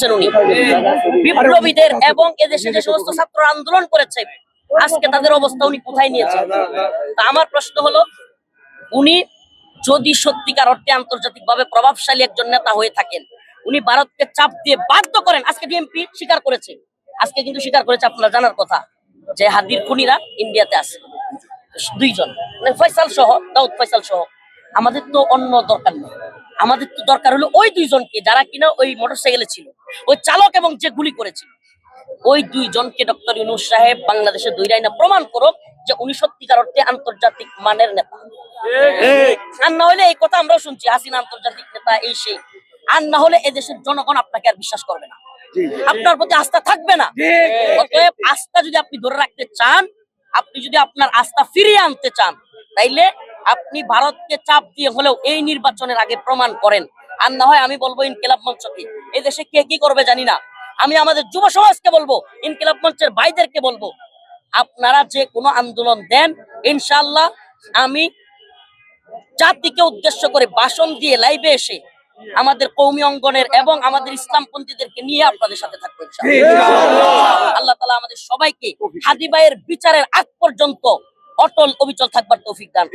করছেন উনি। বিপ্লবীদের এবং এদেশে যে সমস্ত ছাত্র আন্দোলন করেছে, আজকে তাদের অবস্থা উনি কোথায় নিয়েছেন? তা আমার প্রশ্ন হলো, উনি যদি সত্যিকার অর্থে আন্তর্জাতিক ভাবে প্রভাবশালী একজন নেতা হয়ে থাকেন, উনি ভারতকে চাপ দিয়ে বাধ্য করেন। আজকে ডিএমপি স্বীকার করেছে। আজকে কিন্তু স্বীকার করেছে, আপনার জানার কথা, যে হাদির খুনিরা ইন্ডিয়াতে আছে। দুইজন মানে ফয়সাল সহ, দাউদ ফয়সাল সহ। আমাদের তো অন্য দরকার নেই। আমাদের তো দরকার হলো ওই দুইজনকে, যারা কিনা ওই মোটরসাইকেলে ছিল। ওই চালক এবং যে গুলি করেছিল। ওই দুইজনকে ডক্টর ইউনুস সাহেব বাংলাদেশের দুই রাইনা প্রমাণ করুক যে উনি সত্যিকার অর্থে আন্তর্জাতিক মানের নেতা। আর না হলে এই কথা আমরাও শুনছি হাসিনা আন্তর্জাতিক নেতা এই সেই। আর না হলে এদেশের জনগণ আপনাকে আর বিশ্বাস করবে না। আপনার প্রতি আস্থা থাকবে না। অতএব আস্থা যদি আপনি ধরে রাখতে চান আপনি যদি আপনার আস্থা ফিরিয়ে আনতে চান তাইলে আপনি ভারতকে চাপ দিয়ে হলেও এই নির্বাচনের আগে প্রমাণ করেন। আর না হয় আমি বলব ইনকিলাব মঞ্চকে এই দেশে কে কি করবে জানি না। আমি আমাদের যুব সমাজকে বলব ইনকিলাব মঞ্চের ভাইদেরকে বলব আপনারা যে কোনো আন্দোলন দেন ইনশাল্লাহ আমি জাতিকে উদ্দেশ্য করে ভাষণ দিয়ে লাইভে এসে আমাদের কৌমি অঙ্গনের এবং আমাদের ইসলামপন্থীদেরকে নিয়ে আপনাদের সাথে থাকব আল্লাহ তালা আমাদের সবাইকে হাদিবাইয়ের বিচারের আগ পর্যন্ত অটল অবিচল থাকবার তৌফিক দান।